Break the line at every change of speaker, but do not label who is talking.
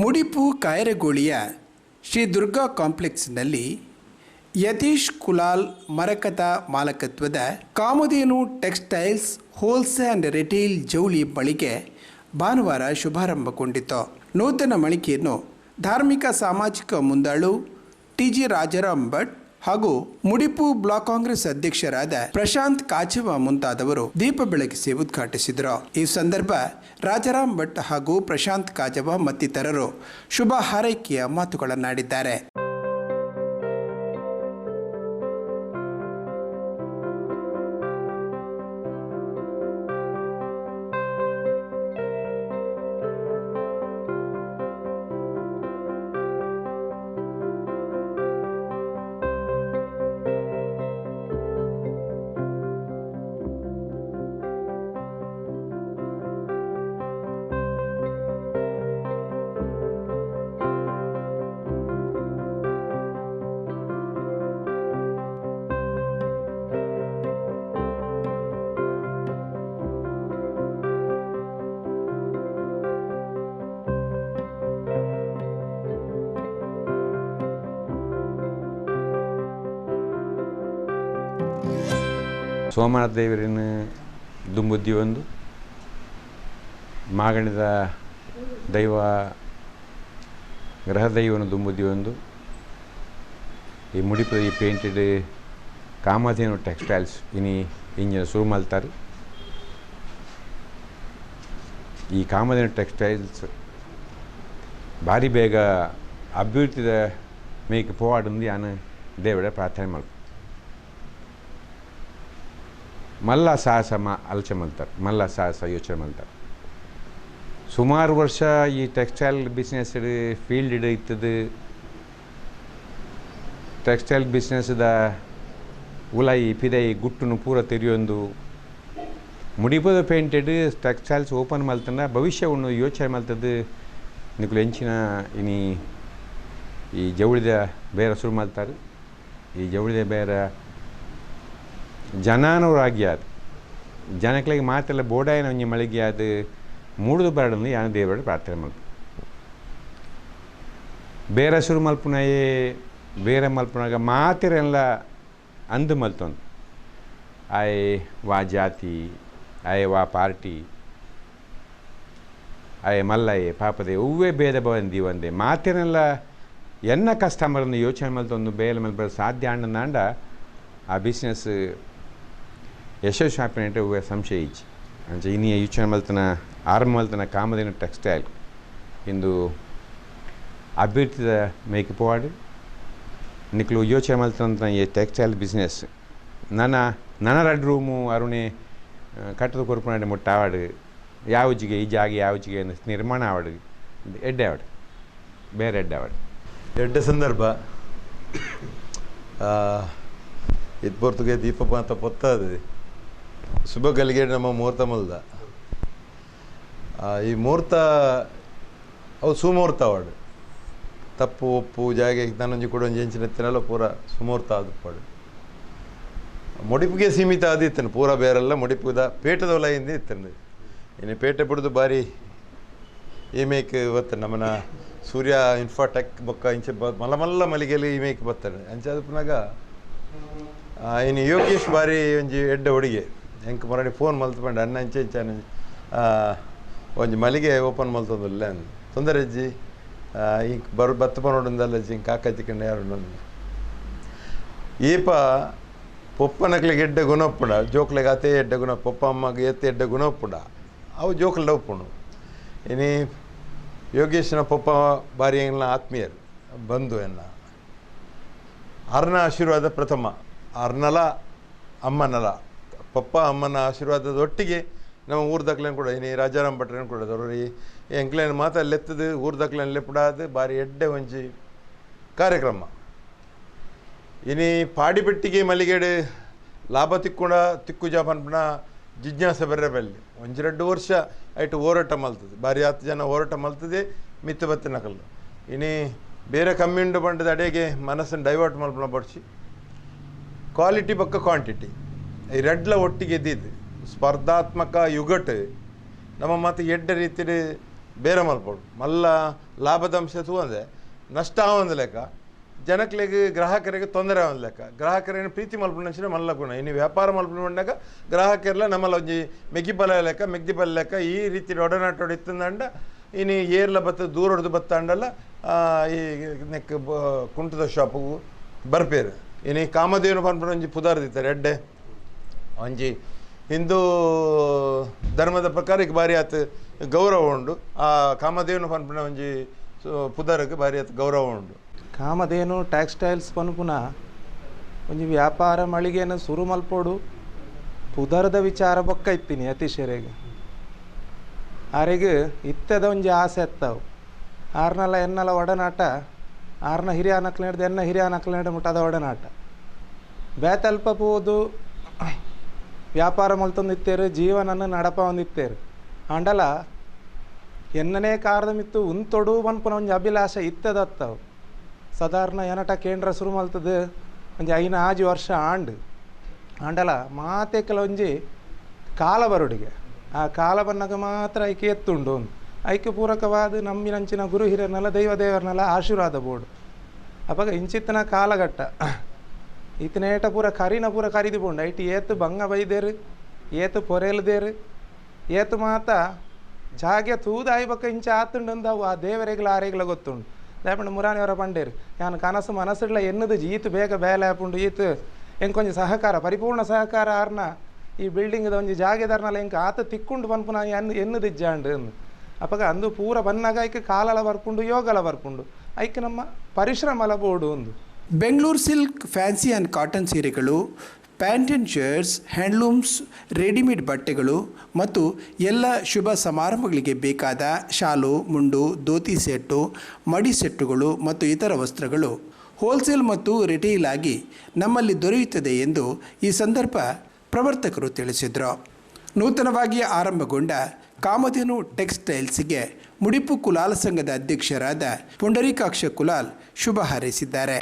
ಮುಡಿಪು ಕಾಯರಗೋಳಿಯ ಶ್ರೀ ದುರ್ಗಾ ಕಾಂಪ್ಲೆಕ್ಸ್ನಲ್ಲಿ ಯತೀಶ್ ಕುಲಾಲ್ ಮರಕತ ಮಾಲಕತ್ವದ Kamadhenu textiles wholesale and retail ಜೌಳಿ ಮಳಿಗೆ ಭಾನುವಾರ ಶುಭಾರಂಭಗೊಂಡಿತು. ನೂತನ ಮಳಿಗೆಯನ್ನು ಧಾರ್ಮಿಕ ಸಾಮಾಜಿಕ ಮುಂದಾಳು ಟಿ ಜಿ ರಾಜಾರಾಮ್ ಭಟ್ ಹಾಗೂ ಮುಡಿಪು ಬ್ಲಾಕ್ ಕಾಂಗ್ರೆಸ್ ಅಧ್ಯಕ್ಷರಾದ ಪ್ರಶಾಂತ್ ಕಾಚವ ಮುಂತಾದವರು ದೀಪ ಬೆಳಗಿಸಿ ಉದ್ಘಾಟಿಸಿದರು. ಈ ಸಂದರ್ಭ ರಾಜಾರಾಮ್ ಭಟ್ ಹಾಗೂ ಪ್ರಶಾಂತ್ ಕಾಚವ ಮತ್ತಿತರರು ಶುಭ ಹಾರೈಕೆಯ ಮಾತುಗಳನ್ನಾಡಿದ್ದಾರೆ.
ಸೋಮನಾಥ ದೇವರಿನ ದುಂಬುದ್ದಿ ಒಂದು. ಮಾಗಣದ ದೈವ, ಗ್ರಹ ದೈವನ ದುಂಬುದ್ದಿ ಒಂದು. ಈ ಮುಡಿಪದ ಈ ಪೇಂಟೆಡ್ ಕಾಮಧೇನು ಟೆಕ್ಸ್ಟೈಲ್ಸ್ ಇನಿ ಇಂಜಿನ ಮಲ್ತಾರೆ ಈ ಕಾಮಧೇನು ಟೆಕ್ಸ್ಟೈಲ್ಸ್ ಭಾರಿ ಬೇಗ ಅಭಿವೃದ್ಧಿದ ಮೇಕ್ ಪೋವಾಡಂದು ಯಾನು ದೇವರ ಪ್ರಾರ್ಥನೆ ಮಾಡ್ತೀನಿ ಮಲ್ಲ ಸಾಹಸ ಮ ಆಲೋಚನೆ ಮಾಡ್ತಾರೆ ಮಲ್ಲ ಸಾಹಸ ಯೋಚನೆ ಮಾಡ್ತಾರೆ ಸುಮಾರು ವರ್ಷ ಈ ಟೆಕ್ಸ್ಟೈಲ್ ಬಿಸ್ನೆಸ್ ಫೀಲ್ಡ್ ಹಿಡಿಯುತ್ತದೆ ಟೆಕ್ಸ್ಟೈಲ್ ಬಿಸ್ನೆಸ್ದ ಉಲೈ ಪಿದೈ ಗುಟ್ಟನ್ನು ಪೂರ ತೆರೆಯೊಂದು. ಮುಡಿಪದ ಪೇಂಟೆಡ್ ಟೆಕ್ಸ್ಟೈಲ್ಸ್ ಓಪನ್ ಮಲ್ತಂಡ ಭವಿಷ್ಯವನ್ನು ಯೋಚನೆ ಮಲ್ತದ್ದು. ನಿಕುಲು ಎಂಚಿನ ಇನಿ ಈ ಜವಳಿದ ಬೇರೆ ಶುರು ಮಾಡ್ತಾರೆ ಈ ಜವಳಿದ ಬೇರೆ ಜನಗಳಿಗೆ ಮಾತೆಲ್ಲ ಬೋಡಾಯನ ಒಂಜಿ ಮಳಿಗೆ ಅದು ಮೂಡದು ಬರಡನ್ನು ಯಾನ ದೇವರ ಪ್ರಾರ್ಥನೆ ಮಲ್ಪ ಬೇರೆ ಶುರು ಮಲ್ಪುನಾಯೇ, ಬೇರೆ ಮಲ್ಪನಾಗ ಮಾತಿರೆಲ್ಲ ಅಂದು ಮಲ್ತೊಂದು. ಆಯ್ ವಾ ಜಾತಿ, ಆಯ್ ವಾ ಪಾರ್ಟಿ, ಆಯ್ ಮಲ್ಲಯೇ ಪಾಪದೆ ಹೂವೇ ಭೇದ ಬಂದಿ ಒಂದೇ. ಮಾತಿನೆಲ್ಲ ಎನ್ನ ಕಸ್ಟಮರನ್ನು ಯೋಚನೆ ಮಲ್ತೊಂದು, ಬೇಲೆ ಮೇಲೆ ಬರೋ ಸಾಧ್ಯ ಅಣ್ಣಂದಾಂಡ ಆ ಬಿಸ್ನೆಸ್ ಯಶಸ್ವಿ ಶಾಪಿನ ಸಂಶಯ ಇಚ್ಚಿ. ಅಂಚೆ ಇನಿ ಯೋಚನೆ ಮಲ್ತನ ಆರಂಭ ಮಲ್ತನ ಕಾಮದಿನ ಟೆಕ್ಸ್ಟೈಲ್ ಇಂದು ಅಭಿವೃದ್ಧಿದ ಮೇಕೆ ಪೋವಾಡು. ನಿಕ್ಲು ಯೋಚನೆ ಮಲ್ತಂತ ಈ ಟೆಕ್ಸ್ಟೈಲ್ ಬಿಸ್ನೆಸ್. ನನ್ನ ನನ್ನ ರೆಡ್ ರೂಮು ಅರುಣೆ ಕಟ್ಟದ ಕೊರ್ಪುನಾಡಿ ಮುಟ್ಟ ಆವಾಡು. ಯಾವಜಿಗೆ ಈ ಜಾಗ ಯಾವಜಿಗೆ ನಿರ್ಮಾಣ ಆವಾಡು. ಎಡ್ಡೆ ಆವಾಡು. ಬೇರೆ ಎಡ್ಡೆ ಆವಾಡು.
ಎಡ್ಡೆ ಸಂದರ್ಭ. ಇದು ಪೊರ್ತುಗೆ ದೀಪ ಮಾತ ಪೊತ್ತದು. ಶುಭ ಗಲಿಗೆ ನಮ್ಮ ಮುಹೂರ್ತ ಮಲ್ದ. ಈ ಮುಹೂರ್ತ ಅವು ಸುಮುಹೂರ್ತ ಅವಾಡು ತಪ್ಪು ಉಪ್ಪು ಜಾಗೆ ನಾನೊಂಜಿ ಕೂಡ ಒಂಜಿ ಎಂಚಿನ ಎತ್ತಿನಲ್ಲ ಪೂರ ಸುಮುಹೂರ್ತ ಆದ ಪಾಡು ಮುಡಿಪಿಗೆ ಸೀಮಿತ ಆದಿತ್ತೇನೆ ಪೂರ ಬೇರೆಲ್ಲ ಮುಡಿಪುದ ಪೇಟದ ಒಲೆಯಿಂದ ಇತ್ತೇನೆ. ಇನ್ನು ಪೇಟೆ ಬಿಡುದು ಬಾರಿ ಈಮೇಕ್ ಇವತ್ತು ನಮ್ಮನ ಸೂರ್ಯ ಇನ್ಫಾಟೆಕ್ ಬೊಕ್ಕ ಇಂಚೆ ಬ ಮಲ್ಲ ಮಲ್ಲ ಮಲಿಗೆಲಿ ಈಮೇಕ್ ಬರ್ತಾನೆ ಅಂಚೆ ಅದು ಆ, ಇನ್ನು ಯೋಗೇಶ್ ಬಾರಿ ಒಂಜಿ ಎಡ್ಡ ಹುಡುಗಿ. ಎಂಕ್ ಮರಡಿ ಫೋನ್ ಮಲ್ತ್ಪಂಡು ಅನ್ನ ಅಂಚೆ ಇಂಚೆ ಅನ್ನ ಆ, ಒಂಜಿ ಮಲಿಗೆ ಓಪನ್ ಮಲ್ತೊಂದುಲ್ಲ ತೊಂದರೆ ಅಜ್ಜಿ. ಇಂಕ್ ಬರ್ ಬತ್ತ ಪನೋಡೊಂದಲ್ಲ ಅಜ್ಜಿ ಇಂಕ್ ಕಾಕತ್ತಿಕೊಂಡು ಯಾರು ಈಪ ಪೊಪ್ಪನಕ್ಲಿಗೆ ಎಡ್ಡೆ ಗುಣಪ್ಪುಡ ಜೋಕ್ಲಿಗೆ ಅತೇ ಎಡ್ಡೆ ಗುಣ ಪೊಪ್ಪ ಅಮ್ಮಗೆ ಎತ್ತೆ ಎಡ್ಡೆ ಗುಣಪ್ಪುಡ ಅವು ಜೋಕ್ಲಿ ಒಪ್ಪುಣು ಇನಿ ಯೋಗೇಶನ ಪೊಪ್ಪ ಬಾರಿ ಎಲ್ಲ ಆತ್ಮೀಯರು ಬಂಧು ಎನ್ನ. ಅರ್ನ ಆಶೀರ್ವಾದ ಪ್ರಥಮ. ಅರ್ನಲ ಅಮ್ಮನಲ. ಪಪ್ಪ ಅಮ್ಮನ ಆಶೀರ್ವಾದದ ಒಟ್ಟಿಗೆ ನಮ್ಮ ಊರ್ದಕ್ಲೇನು ಕೂಡ ಇನಿ ರಾಜಾರಾಮ್ ಭಟ್ರೇನು ಕೂಡ ಅವರು ಎಂಕ್ಲೇನ್ ಮಾತ ಲೆತ್ತದು ಊರ್ದಕ್ಲೇನು ಲೆಪ್ಪಡಾದ ಬಾರಿ ಎಡ್ಡೆ ಒಂಜಿ ಕಾರ್ಯಕ್ರಮ. ಇನಿ ಪಾಡಿಪೆಟ್ಟಿಗೆ ಮಲ್ಲಿಗೆಡು ಲಾಭ ತಿಕ್ಕುಂಡ ತಿಕ್ಕು ಜಾಪನ್ಪಣ ಜಿಜ್ಞಾಸೆ ಬರ್ರೆ ಬಲ್ಲಿ. ಒಂಜೆರಡು ವರ್ಷ ಐಟು ಹೋರಾಟ ಮಲ್ತದೆ. ಬಾರಿ ಹತ್ತು ಜನ ಹೋರಾಟ ಮಲ್ತದೆ, ಮಿತ್ತು ಕಲ್ಲು ಇನಿ ಬೇರೆ ಕಮ್ಮಿಂಡು ಬಂಡದ ಅಡೆಗೆ ಮನಸ್ಸನ್ನು ಡೈವರ್ಟ್ ಮಲ್ಪನ ಬಡ್ಸಿ ಕ್ವಾಲಿಟಿ ಪಕ್ಕ ಕ್ವಾಂಟಿಟಿ ರೆಡ್ಲ ಒಟ್ಟಿಗೆ ಇದ್ದಿದ್ದು. ಸ್ಪರ್ಧಾತ್ಮಕ ಯುಗಟ್. ನಮ್ಮ ಮತ್ತು ಎಡ್ಡ ರೀತಿಯ ಬೇರೆ ಮಲ್ಪಡು. ಮಲ್ಲ ಲಾಭದಂಶ ತೂವಂದೆ ನಷ್ಟ ಆವಂದ ಲೆಕ್ಕ. ಜನಕ್ಕೆ ಗ್ರಾಹಕರಿಗೆ ತೊಂದರೆ ಆವಂದ ಲೆಕ್ಕ. ಗ್ರಾಹಕರೇನು ಪ್ರೀತಿ ಮಲ್ಪುಂಡ ಮಲ್ಲ ಗುಣ ಇನ್ನು ವ್ಯಾಪಾರ ಮಲ್ಪುಂಡಾಗ ಗ್ರಾಹಕರೆಲ್ಲ ನಮ್ಮಲ್ಲ ಒಂಜಿ ಮೆಗ್ಗಿಬಲ ಲೆಕ್ಕ ಮೆಗ್ದಿಬಲ ಲೆಕ್ಕ, ಈ ರೀತಿ ಒಡನಾಟ ಇತ್ತಂದಂಡ, ಇನ್ನು ಏರ್ಲ ಬತ್ತ, ದೂರ ಹೊಡೆದು ಬತ್ತಂಡಲ್ಲ ಈ ನೆಕ್ ಕುಂಟದ ಶಾಪಿಗೂ ಬರ್ಪೇರು. ಇನ್ನು ಕಾಮಧೇನು ಪನ್ಪುನ ಒಂಜಿ ಪುದಾರ್ದಿತ್ತಾರೆ, ಎಡ್ಡೆ. ಒಂಜಿ ಹಿಂದೂ ಧರ್ಮದ ಪ್ರಕಾರ ಈಗ ಬಾರಿ ಆತ ಗೌರವ ಉಂಡು ಆ ಕಾಮಧೇನು ಪನ್ಪುನ ಒಂಜಿ ಪುದರ್ಗ್ ಬಾರಿ ಆತ ಗೌರವ ಉಂಡು
ಕಾಮಧೇನು, ಟೆಕ್ಸ್ಟೈಲ್ಸ್ ಪನ್ಪುನ ಒಂಜಿ ವ್ಯಾಪಾರ ಮಳಿಗೆನ ಸುರು ಮಲ್ಪೋಡು, ಪುದರದ ವಿಚಾರ ಬೊಕ್ಕ ಇತ್ತೀನಿ ಅತಿಶಯರಿಗೆ. ಆರೆಗ್ ಇತ್ತದ ಒಂಜಿ ಆಸೆ ಎತ್ತವು ಆರ್ನಲ್ಲ ಎನ್ನಲ ಒಡನಾಟ, ಆರ್ನ ಹಿರಿಯ ನಕ್ಲೆಡ್ದು ಎನ್ನ ಹಿರಿಯ ನಕ್ಲೆಡ್ ಮುಟ್ಟದ ಒಡನಾಟ. ಬೇತಲ್ಪ ಪೋದು ವ್ಯಾಪಾರ ಮಲ್ತೊಂದಿತ್ತೇರು, ಜೀವನನ್ನು ನಡಪ ಒಂದಿತ್ತೇರು ಅಂಡಲ, ಎನ್ನನೇ ಕಾರದ ಮಿತ್ತು ಉಂತೊಡು ಬನ್ಪುನ ಒಂಜಿ ಅಭಿಲಾಷೆ ಇತ್ತದತ್ತವು. ಸಾಧಾರಣ ಏನಟ ಕೇಂದ್ರ ಶುರು ಮಲ್ತದ ಒಂಜಿ ಐನ ಆಜಿ ವರ್ಷ ಆಂಡ್. ಆಂಡಲ ಮಾತೆ ಕೆಲವೊಂಜಿ ಕಾಲ ಬರುಡಿಗೆ ಆ ಕಾಲ ಬನ್ನಾಗ ಮಾತ್ರ ಐಕೆ ಎತ್ತುಂಡು ಒಂದು ಐಕೆ ಪೂರಕವಾದ ನಮ್ಮಿನಂಚಿನ ಗುರು ಹಿರಿಯರ್ನೆಲ್ಲ ದೈವ ದೇವರನ್ನೆಲ್ಲ ಆಶೀರ್ವಾದ ಬೋಡು. ಅವಾಗ ಇಂಚಿತ್ತನ ಕಾಲಘಟ್ಟ. ಈತನೇಟ ಪೂರ ಕರಿನ ಪೂರ ಕರಿದು ಬೋಂಡು. ಐಟಿ ಏತು ಬಂಗ ಬೈದೇರು, ಏತು ಪೊರೆಲ್ದೇರು ಏತು ಮಾತ ಜಾಗೆ ತೂದಾಯಿ ಬಕ್ಕ ಇಂಚ ಆತುಂಡು ಅವು ಆ ದೇವರೆಗ್ಲ ಆರೆಗ್ಲ ಗೊತ್ತುಂಡು. ಲೇಪಂಡು ಮುರಾನಿಯವರ ಪಂಡೇರು, ಯಾನು ಕನಸು ಮನಸ್ಸುಡ್ಲ ಎನ್ನದು ಈತು ಬೇಗ ಬೇಲೆ ಆಪುಂಡು. ಈತು ಕೊಂಚ ಸಹಕಾರ, ಪರಿಪೂರ್ಣ ಸಹಕಾರ ಆರ್ನ, ಈ ಬಿಲ್ಡಿಂಗ್ದ ಒಂಜಿ ಜಾಗೆದಾರ್ನಲ್ಲ ಎಂಕ ಆತ ತಿಕ್ಕುಂಡು ಪನ್ಪುನ ಎನ್, ಎನ್ನದು ಇಜ್ಜಾಂಡು ಅಪಗ ಅಂದು ಪೂರ ಬನ್ನಾಗ ಐಕ್ ಕಾಲಲ ಬರ್ಪುಂಡು, ಯೋಗಲ ಬರ್ಪುಂಡು. ಐಕ್ ನಮ್ಮ ಪರಿಶ್ರಮಲ ಬೋಡು ಒಂದು
Bengaluru silk, fancy and cotton ಸೀರೆಗಳು, pant and shirts, handlooms, readymade ಬಟ್ಟೆಗಳು ಮತ್ತು ಎಲ್ಲ ಶುಭ ಸಮಾರಂಭಗಳಿಗೆ ಬೇಕಾದ ಶಾಲು, ಮುಂಡು, ಧೋತಿ ಸೆಟ್ಟು, ಮಡಿ ಸೆಟ್ಟುಗಳು ಮತ್ತು ಇತರ ವಸ್ತ್ರಗಳು ಹೋಲ್ಸೇಲ್ ಮತ್ತು ರಿಟೇಲ್ ಆಗಿ ನಮ್ಮಲ್ಲಿ ದೊರೆಯುತ್ತದೆ ಎಂದು ಈ ಸಂದರ್ಭ ಪ್ರವರ್ತಕರು ತಿಳಿಸಿದರು. ನೂತನವಾಗಿ ಆರಂಭಗೊಂಡ ಕಾಮಧೇನು ಟೆಕ್ಸ್ಟೈಲ್ಸ್ಗೆ ಮುಡಿಪು ಕುಲಾಲ್ ಸಂಘದ ಅಧ್ಯಕ್ಷರಾದ ಪುಂಡರೀಕಾಕ್ಷ ಕುಲಾಲ್ ಶುಭ ಹಾರೈಸಿದ್ದಾರೆ.